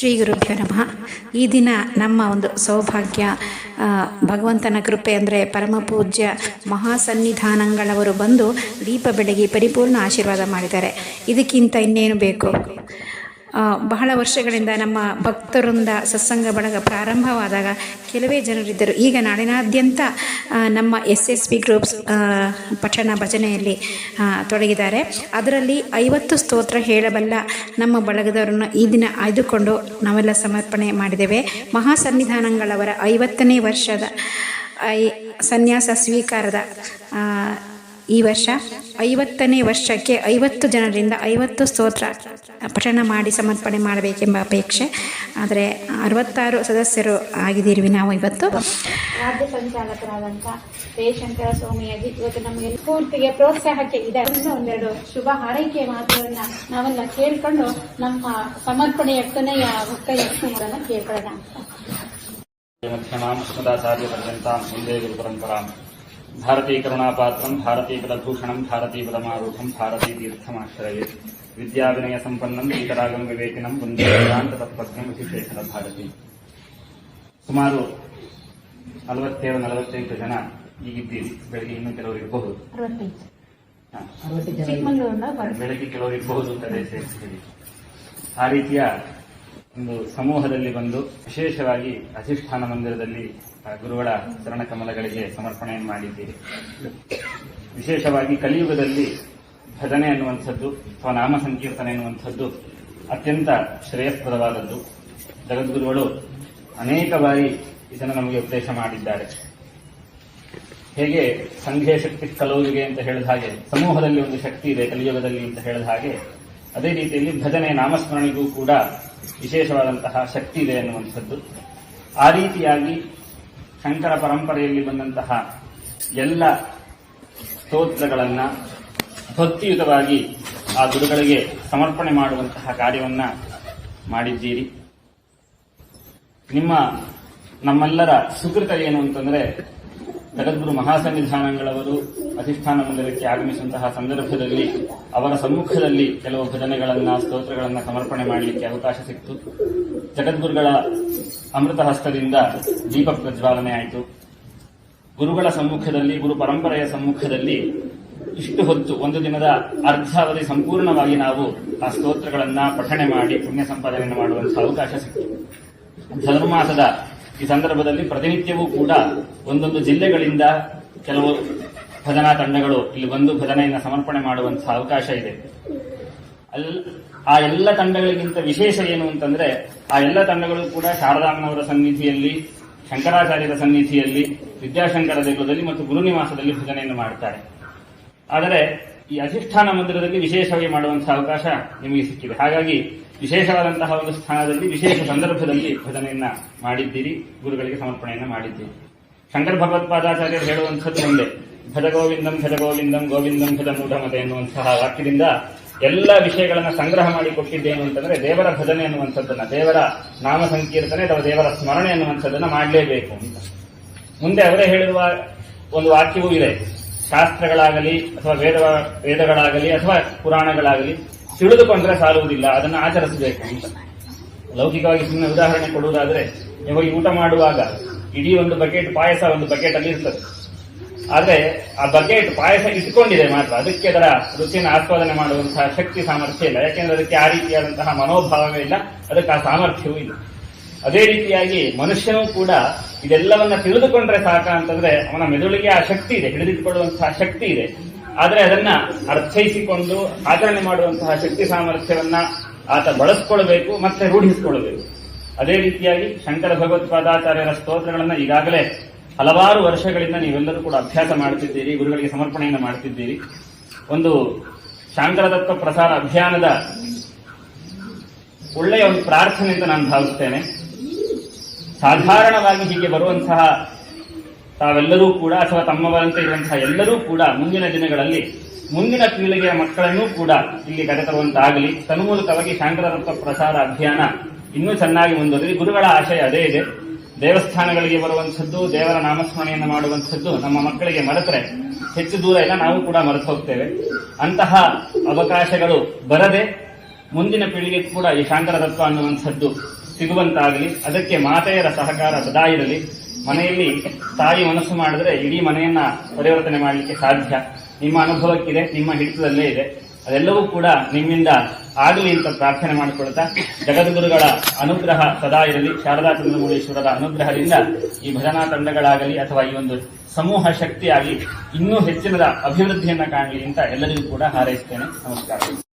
ಶ್ರೀ ಗುರುಭ್ಯೋ ನಮಃ. ಈ ದಿನ ನಮ್ಮ ಒಂದು ಸೌಭಾಗ್ಯ ಭಗವಂತನ ಕೃಪೆ ಅಂದರೆ ಪರಮ ಪೂಜ್ಯ ಮಹಾಸನ್ನಿಧಾನಗಳವರು ಬಂದು ದೀಪ ಬೆಳಗಿ ಪರಿಪೂರ್ಣ ಆಶೀರ್ವಾದ ಮಾಡಿದ್ದಾರೆ. ಇದಕ್ಕಿಂತ ಇನ್ನೇನು ಬೇಕು? ಬಹಳ ವರ್ಷಗಳಿಂದ ನಮ್ಮ ಭಕ್ತರಿಂದ ಸತ್ಸಂಗ ಬಳಗ ಪ್ರಾರಂಭವಾದಾಗ ಕೆಲವೇ ಜನರಿದ್ದರು. ಈಗ ನಾಡಿನಾದ್ಯಂತ ನಮ್ಮ ಎಸ್ ಎಸ್ ಪಿ ಗ್ರೂಪ್ಸ್ ಪಠಣ ಭಜನೆಯಲ್ಲಿ ತೊಡಗಿದ್ದಾರೆ. ಅದರಲ್ಲಿ ಐವತ್ತು ಸ್ತೋತ್ರ ಹೇಳಬಲ್ಲ ನಮ್ಮ ಬಳಗದವರನ್ನು ಈ ದಿನ ಆಯ್ದುಕೊಂಡು ನಾವೆಲ್ಲ ಸಮರ್ಪಣೆ ಮಾಡಿದ್ದೇವೆ. ಮಹಾಸನ್ನಿಧಾನಗಳವರ ಐವತ್ತನೇ ವರ್ಷದ, ಐ, ಸನ್ಯಾಸ ಸ್ವೀಕಾರದ ಈ ವರ್ಷ ಐವತ್ತನೇ ವರ್ಷಕ್ಕೆ ಐವತ್ತು ಜನರಿಂದ ಐವತ್ತು ಸ್ತೋತ್ರ ಪಠಣ ಮಾಡಿ ಸಮರ್ಪಣೆ ಮಾಡಬೇಕೆಂಬ ಅಪೇಕ್ಷೆ. ಆದರೆ ಅರವತ್ತಾರು ಸದಸ್ಯರು ಆಗಿದ್ದೀರಿ ನಾವು ಇವತ್ತು ರಾಜ್ಯ ಸಂಚಾಲಕರಾದಂಥ ಜಯಶಂಕರ ಸ್ವಾಮಿಯಾಗಿ ಇವತ್ತು ನಮಗೆ ಸ್ಫೂರ್ತಿಗೆ ಪ್ರೋತ್ಸಾಹಕ್ಕೆ ಇದೆ ಒಂದೆರಡು ಶುಭ ಹಾರೈಕೆ ಮಾತುಗಳನ್ನ ನಾವೆಲ್ಲ ಕೇಳ್ಕೊಂಡು ನಮ್ಮ ಸಮರ್ಪಣೆಯ ಕೊನೆಯ ಮುಖ್ಯ ಕೇಳ್ಕೊಳ್ಳೋಣ ಮುಂದೆ ವಂದೇ ಗುರುಪರಂಪರಾಂ ಭಾರತೀ ಭಾರತೀಪದಭೂಷಣಂ ಭಾರತೀ ಭಾರತೀತೀರ್ಥಮಾಶ್ರಯೇ. ಭಾರತೀ ಪದಮಾರೂಢಂ ಭಾರತೀ ತೀರ್ಥಮಾಶ್ರಯೇ ವಿದ್ಯಾವಿನಯ ಸಂಪನ್ನಂ ಈತರಾಗಂ ವಿವೇಕಿನಂ ವಂದೇ ವೇದಾಂತ ತತ್ವಜ್ಞಂ ವಿಶೇಷದ ಭಾರತಿ. ಸುಮಾರು ನಲವತ್ತೇಳು ನಲವತ್ತೆಂಟು ಜನ ಈಗಿದ್ದೀರಿ ಬೆಳಗ್ಗೆ ಇನ್ನೂ ಕೆಲವರು ಇರಬಹುದು. ಬೆಳಗ್ಗೆ ಕೆಲವರು ಇರಬಹುದು ಅಂತ ಸೇರಿಸಿದ್ದೀರಿ ಆ ರೀತಿಯ ಒಂದು ಸಮೂಹದಲ್ಲಿ ಬಂದು ವಿಶೇಷವಾಗಿ ಅಧಿಷ್ಠಾನ ಮಂದಿರದಲ್ಲಿ ಗುರುಗಳ ಚರಣ ಕಮಲಗಳಿಗೆ ಸಮರ್ಪಣೆಯನ್ನು ಮಾಡಿದ್ದೀರಿ. ವಿಶೇಷವಾಗಿ ಕಲಿಯುಗದಲ್ಲಿ ಭಜನೆ ಅನ್ನುವಂಥದ್ದು, ಅಥವಾ ನಾಮ ಸಂಕೀರ್ತನೆ ಅನ್ನುವಂಥದ್ದು ಅತ್ಯಂತ ಶ್ರೇಯಸ್ಪದವಾದದ್ದು ಜಗದ್ಗುರುಗಳು ಅನೇಕ ಬಾರಿ ಇದನ್ನು ನಮಗೆ ಉಪದೇಶ ಮಾಡಿದ್ದಾರೆ. ಹೇಗೆ ಸಂಘೇ ಶಕ್ತಿ ಕಲೋವಿಗೆ ಅಂತ ಹೇಳಿದ ಹಾಗೆ, ಸಮೂಹದಲ್ಲಿ ಒಂದು ಶಕ್ತಿ ಇದೆ, ಕಲಿಯುಗದಲ್ಲಿ ಅಂತ ಹೇಳಿದ ಹಾಗೆ, ಅದೇ ರೀತಿಯಲ್ಲಿ ಭಜನೆ ನಾಮಸ್ಮರಣೆಗೂ ಕೂಡ ವಿಶೇಷವಾದಂತಹ ಶಕ್ತಿ ಇದೆ ಅನ್ನುವಂಥದ್ದು ಆ ರೀತಿಯಾಗಿ ಶಂಕರ ಪರಂಪರೆಯಲ್ಲಿ ಬಂದಂತಹ ಎಲ್ಲ ಸ್ತೋತ್ರಗಳನ್ನು ಭಕ್ತಿಯುತವಾಗಿ ಆ ಗುರುಗಳಿಗೆ ಸಮರ್ಪಣೆ ಮಾಡುವಂತಹ ಕಾರ್ಯವನ್ನ ಮಾಡಿದ್ದೀರಿ. ನಿಮ್ಮ ನಮ್ಮೆಲ್ಲರ ಸುಕೃತ ಏನು ಅಂತಂದ್ರೆ ಜಗದ್ಗುರು ಮಹಾಸನ್ನಿಧಾನಗಳವರು ಅಧಿಷ್ಠಾನ ಮಂದಿರಕ್ಕೆ ಆಗಮಿಸುವಂತಹ ಸಂದರ್ಭದಲ್ಲಿ ಅವರ ಸಮ್ಮುಖದಲ್ಲಿ ಕೆಲವು ಭಜನೆಗಳನ್ನ, ಸ್ತೋತ್ರಗಳನ್ನ ಸಮರ್ಪಣೆ ಮಾಡಲಿಕ್ಕೆ ಅವಕಾಶ ಸಿಕ್ತು. ಜಗದ್ಗುರುಗಳ ಅಮೃತ ಹಸ್ತದಿಂದ ದೀಪ ಪ್ರಜ್ವಾಲನೆ ಆಯಿತು. ಗುರುಗಳ ಸಮ್ಮುಖದಲ್ಲಿ, ಗುರು ಪರಂಪರೆಯ ಸಮ್ಮುಖದಲ್ಲಿ ಇಷ್ಟು ಹೊತ್ತು, ಒಂದು ದಿನದ ಅರ್ಧಾವಧಿ ಸಂಪೂರ್ಣವಾಗಿ ನಾವು ಆ ಸ್ತೋತ್ರಗಳನ್ನ ಪಠಣೆ ಮಾಡಿ, ಪುಣ್ಯ ಸಂಪಾದನೆಯನ್ನು ಮಾಡುವಂತಹ ಅವಕಾಶ ಸಿಕ್ತು. ಧನುರ್ಮಾಸದ ಈ ಸಂದರ್ಭದಲ್ಲಿ ಪ್ರತಿನಿತ್ಯವೂ ಕೂಡ ಒಂದೊಂದು ಜಿಲ್ಲೆಗಳಿಂದ ಕೆಲವು ಭಜನಾ ತಂಡಗಳು, ಇಲ್ಲಿ ಬಂದು ಭಜನೆಯನ್ನು ಸಮರ್ಪಣೆ ಮಾಡುವಂತಹ ಅವಕಾಶ ಇದೆ. ಆ ಎಲ್ಲ ತಂಡಗಳಿಗಿಂತ ವಿಶೇಷ ಏನು ಅಂತಂದ್ರೆ, ಆ ಎಲ್ಲ ತಂಡಗಳು ಕೂಡ ಶಾರದಾಮನವರ ಸನ್ನಿಧಿಯಲ್ಲಿ, ಶಂಕರಾಚಾರ್ಯರ ಸನ್ನಿಧಿಯಲ್ಲಿ, ವಿದ್ಯಾಶಂಕರ ದೇಗುಲದಲ್ಲಿ ಮತ್ತು ಗುರುನಿವಾಸದಲ್ಲಿ ಭಜನೆಯನ್ನು ಮಾಡುತ್ತಾರೆ ಆದರೆ ಈ ಅಧಿಷ್ಠಾನ ಮಂದಿರದಲ್ಲಿ ವಿಶೇಷವಾಗಿ ಮಾಡುವಂತಹ ಅವಕಾಶ ನಿಮಗೆ ಸಿಕ್ಕಿದೆ. ಹಾಗಾಗಿ ವಿಶೇಷವಾದಂತಹ ಒಂದು ಸ್ಥಾನದಲ್ಲಿ, ವಿಶೇಷ ಸಂದರ್ಭದಲ್ಲಿ ಭಜನೆಯನ್ನ ಮಾಡಿದ್ದೀರಿ, ಗುರುಗಳಿಗೆ ಸಮರ್ಪಣೆಯನ್ನ ಮಾಡಿದ್ದೀರಿ. ಶಂಕರ ಭಗವತ್ಪಾದಾಚಾರ್ಯರು ಹೇಳುವಂಥದ್ದು ಒಂದೇ ಭಜ ಗೋವಿಂದಂ ಭಜ ಗೋವಿಂದಂ ಗೋವಿಂದಂ ಭಜ ಮೂಢಮತೆ ಎನ್ನುವಂತಹ ವಾಕ್ಯದಿಂದ ಎಲ್ಲ ವಿಷಯಗಳನ್ನು ಸಂಗ್ರಹ ಮಾಡಿ ಕೊಟ್ಟಿದ್ದೇನು ಅಂತಂದ್ರೆ ದೇವರ ಭಜನೆ ಅನ್ನುವಂಥದ್ದನ್ನ ದೇವರ ನಾಮ ಸಂಕೀರ್ತನೆ ಅಥವಾ ದೇವರ ಸ್ಮರಣೆ ಅನ್ನುವಂಥದ್ದನ್ನ ಮಾಡಲೇಬೇಕು ಅಂತ. ಮುಂದೆ ಅವರೇ ಹೇಳಿರುವ ಒಂದು ವಾಕ್ಯವೂ ಇದೆ. ಶಾಸ್ತ್ರಗಳಾಗಲಿ ಅಥವಾ ವೇದ, ವೇದಗಳಾಗಲಿ ಅಥವಾ ಪುರಾಣಗಳಾಗಲಿ ತಿಳಿದುಕೊಂಡ್ರೆ ಸಾಲುವುದಿಲ್ಲ, ಅದನ್ನು ಆಚರಿಸಬೇಕು ಅಂತ. ಲೌಕಿಕವಾಗಿ ಸುಮ್ಮನೆ ಉದಾಹರಣೆ ಕೊಡುವುದಾದ್ರೆ, ನೀವು ಊಟ ಮಾಡುವಾಗ ಇಡೀ ಒಂದು ಬಕೆಟ್ ಪಾಯಸ ಒಂದು ಬಕೆಟ್ ಅಲ್ಲಿ ಇರ್ತದೆ. ಆದ್ರೆ ಆ ಬಕೆಟ್ ಪಾಯಸ ಇಟ್ಕೊಂಡಿದೆ ಮಾತ್ರ, ಅದಕ್ಕೆ ಅದರ ರುಚಿಯನ್ನು ಆಸ್ವಾದನೆ ಮಾಡುವಂತಹ ಶಕ್ತಿ, ಸಾಮರ್ಥ್ಯ ಇಲ್ಲ. ಯಾಕೆಂದ್ರೆ ಅದಕ್ಕೆ ಆ ರೀತಿಯಾದಂತಹ ಮನೋಭಾವವೇ ಇಲ್ಲ, ಅದಕ್ಕೆ ಆ ಸಾಮರ್ಥ್ಯವೂ ಇಲ್ಲ. ಅದೇ ರೀತಿಯಾಗಿ ಮನುಷ್ಯನೂ ಕೂಡ ಇದೆಲ್ಲವನ್ನ ತಿಳಿದುಕೊಂಡ್ರೆ ಸಾಕ ಅಂತಂದ್ರೆ ಅವನ ಮೆದುಳಿಗೆ ಆ ಶಕ್ತಿ ಇದೆ, ಹಿಡಿದಿಟ್ಟುಕೊಳ್ಳುವಂತಹ ಶಕ್ತಿ ಇದೆ. ಆದ್ರೆ ಅದನ್ನ ಅರ್ಥೈಸಿಕೊಂಡು ಆಚರಣೆ ಮಾಡುವಂತಹ ಶಕ್ತಿ ಸಾಮರ್ಥ್ಯವನ್ನ ಆತ ಬಳಸ್ಕೊಳ್ಬೇಕು ಮತ್ತೆ ರೂಢಿಸಿಕೊಳ್ಳಬೇಕು. ಅದೇ ರೀತಿಯಾಗಿ ಶಂಕರ ಭಗವತ್ಪಾದಾಚಾರ್ಯರ ಸ್ತೋತ್ರಗಳನ್ನ ಈಗಾಗಲೇ ಹಲವಾರು ವರ್ಷಗಳಿಂದ ನೀವೆಲ್ಲರೂ ಕೂಡ ಅಭ್ಯಾಸ ಮಾಡ್ತಿದ್ದೀರಿ, ಗುರುಗಳಿಗೆ ಸಮರ್ಪಣೆಯನ್ನು ಮಾಡ್ತಿದ್ದೀರಿ. ಒಂದು ಶಾಂಕರ ತತ್ವ ಪ್ರಸಾರ ಅಭಿಯಾನದ ಒಳ್ಳೆಯ ಒಂದು ಪ್ರಾರ್ಥನೆ ಅಂತ ನಾನು ಭಾವಿಸ್ತೇನೆ. ಸಾಧಾರಣವಾಗಿ ಹೀಗೆ ಬರುವಂತಹ ತಾವೆಲ್ಲರೂ ಕೂಡ ಅಥವಾ ತಮ್ಮವರಂತೆ ಇರುವಂತಹ ಎಲ್ಲರೂ ಕೂಡ ಮುಂದಿನ ದಿನಗಳಲ್ಲಿ ಮುಂದಿನ ಪೀಳಿಗೆಯ ಮಕ್ಕಳನ್ನೂ ಕೂಡ ಇಲ್ಲಿ ಕರೆತರುವಂತಾಗಲಿ. ತನ್ಮೂಲಕವಾಗಿ ಶಾಂಕರ ತತ್ವ ಪ್ರಸಾರ ಅಭಿಯಾನ ಇನ್ನೂ ಚೆನ್ನಾಗಿ ಮುಂದುವರಿ ಗುರುಗಳ ಆಶಯ ಅದೇ ಇದೆ. ದೇವಸ್ಥಾನಗಳಿಗೆ ಬರುವಂಥದ್ದು, ದೇವರ ನಾಮಸ್ಮರಣೆಯನ್ನು ಮಾಡುವಂಥದ್ದು ನಮ್ಮ ಮಕ್ಕಳಿಗೆ ಮರೆತರೆ. ಹೆಚ್ಚು ದೂರ ಇಲ್ಲ, ನಾವು ಕೂಡ ಮರೆತು ಹೋಗ್ತೇವೆ. ಅಂತಹ ಅವಕಾಶಗಳು ಬರದೆ ಮುಂದಿನ ಪೀಳಿಗೆ ಕೂಡ ಈ ಶಾಂಕರ ತತ್ವ ಅನ್ನುವಂಥದ್ದು ಸಿಗುವಂತಾಗಲಿ, ಅದಕ್ಕೆ ಮಾತೆಯರ ಸಹಕಾರ ಸದಾ ಇರಲಿ. ಮನೆಯಲ್ಲಿ ತಾಯಿ ಮನಸ್ಸು ಮಾಡಿದ್ರೆ ಇಡೀ ಮನೆಯನ್ನ ಪರಿವರ್ತನೆ ಮಾಡಲಿಕ್ಕೆ ಸಾಧ್ಯ. ನಿಮ್ಮ ಅನುಭವಕ್ಕಿದೆ, ನಿಮ್ಮ ಹಿಡಿತದಲ್ಲೇ ಇದೆ. ಅದೆಲ್ಲವೂ ಕೂಡ ನಿಮ್ಮಿಂದ ಆಗಲಿ ಅಂತ ಪ್ರಾರ್ಥನೆ ಮಾಡಿಕೊಳ್ತಾ, ಜಗದ್ಗುರುಗಳ ಅನುಗ್ರಹ ಸದಾ ಇರಲಿ. ಶಾರದಾ ಚಂದ್ರಮೌಳೀಶ್ವರರ ಅನುಗ್ರಹದಿಂದ ಈ ಭಜನಾ ತಂಡಗಳಾಗಲಿ ಅಥವಾ ಈ ಒಂದು ಸಮೂಹ ಶಕ್ತಿಯಾಗಿ ಇನ್ನೂ ಹೆಚ್ಚಿನದ ಅಭಿವೃದ್ಧಿಯನ್ನ ಕಾಣಲಿ ಅಂತ ಎಲ್ಲರಿಗೂ ಕೂಡ ಹಾರೈಸ್ತೇನೆ. ನಮಸ್ಕಾರ.